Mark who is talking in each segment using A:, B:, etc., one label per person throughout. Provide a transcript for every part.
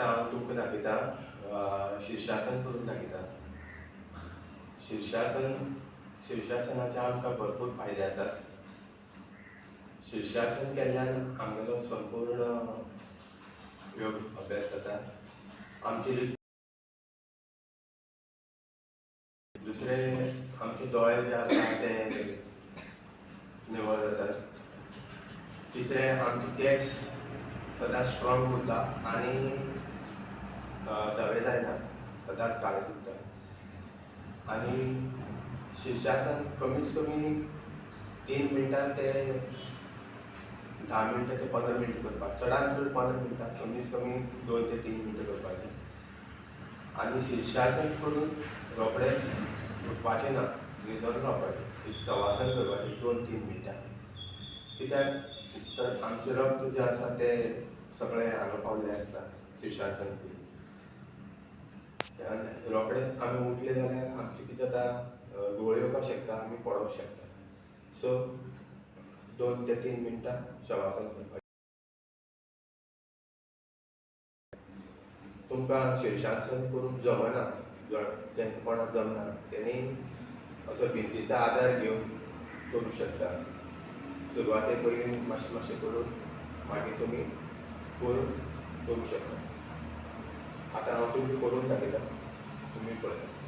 A: आतां हांव तुमकां दाखयता शिर्शासन करून दाखयता शिर्शासन शिर्शासनाचे आमकां भरपूर फायदे आसात शिर्शासन केल्ल्यान आमगेलो संपूर्ण योग अभ्यास जाता आमचे दुसरे आमचे दोळे जे आसा ते निवळ जातात तिसरे आमचे केस सदां स्ट्रॉंग उरता आनी धवे जायना सदांच काळे उरता आनी शीर्षासन कमीच कमी तीन मिनटां ते धा मिनटां ते पंदरा मिनटां करपाक चडांत चड पंदरा मिनटां कमीच कमी दोन ते तीन मिनटां करपाचें आनी शीर्षासन करून रोखडेंच उठपाचें ना म्हणजे न्हिदोन रावपाचें एक सवासन करपाचें दोन तीन मिनटां. कित्याक तर आमचें रक्त जें आसा तें सगळें हांगा पावल्लें आसता शीर्षासन करून रोखडेंच आमी उठले जाल्यार आमचें कितें जाता अ, घुंवळ येवपाक शकता आमी पडोवंक शकता. सो दोन ते तीन मिनटां शवासन करपाचें तुमकां शिर्शासन करूंक जमना जर जेंका कोणाक जमना तेणी असो भिंतीचो आदार घेवन करूंक शकता. सुरवातेक पयलीं मातशें मातशें करून मागीर तुमी करून करूंक शकता. आतां हांव तुमकां करून दाखयता तुमी पळयात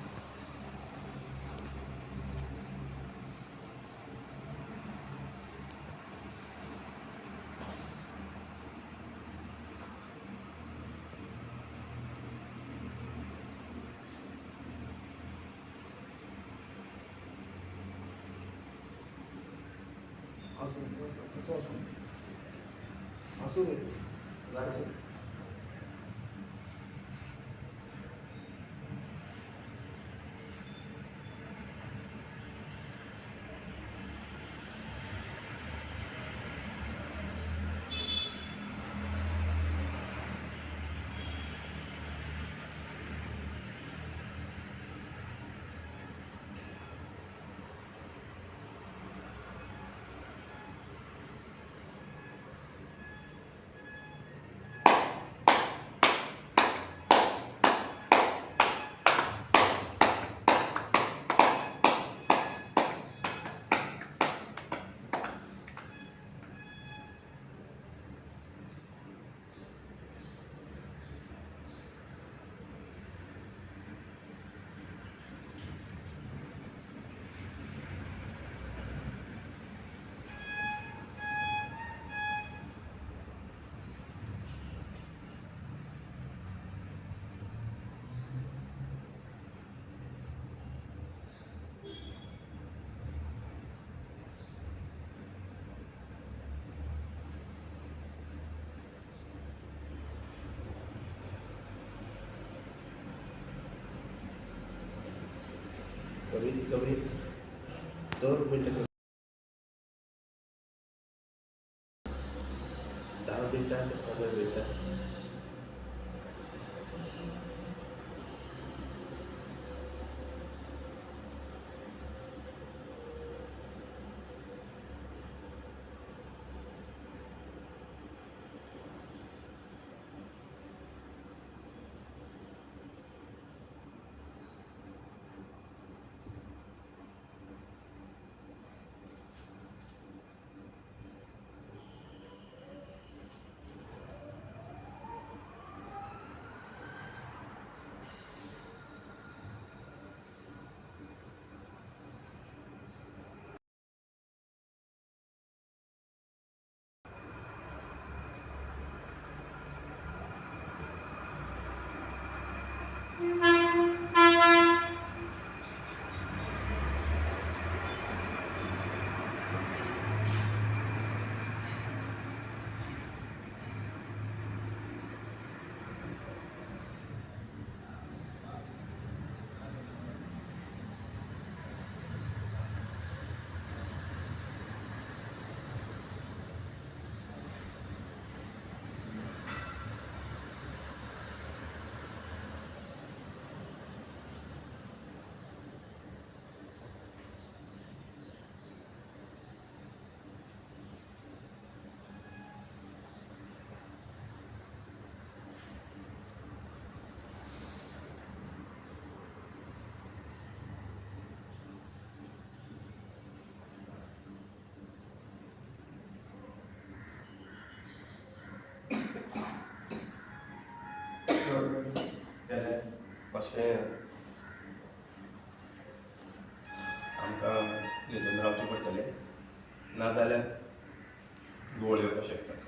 B: असं असं असू असू
A: कमीच कमी दोन मिनटं मातशें आमकां न्हिदून रावचें पडटलें नाजाल्यार घुंवळ येवपाक शकता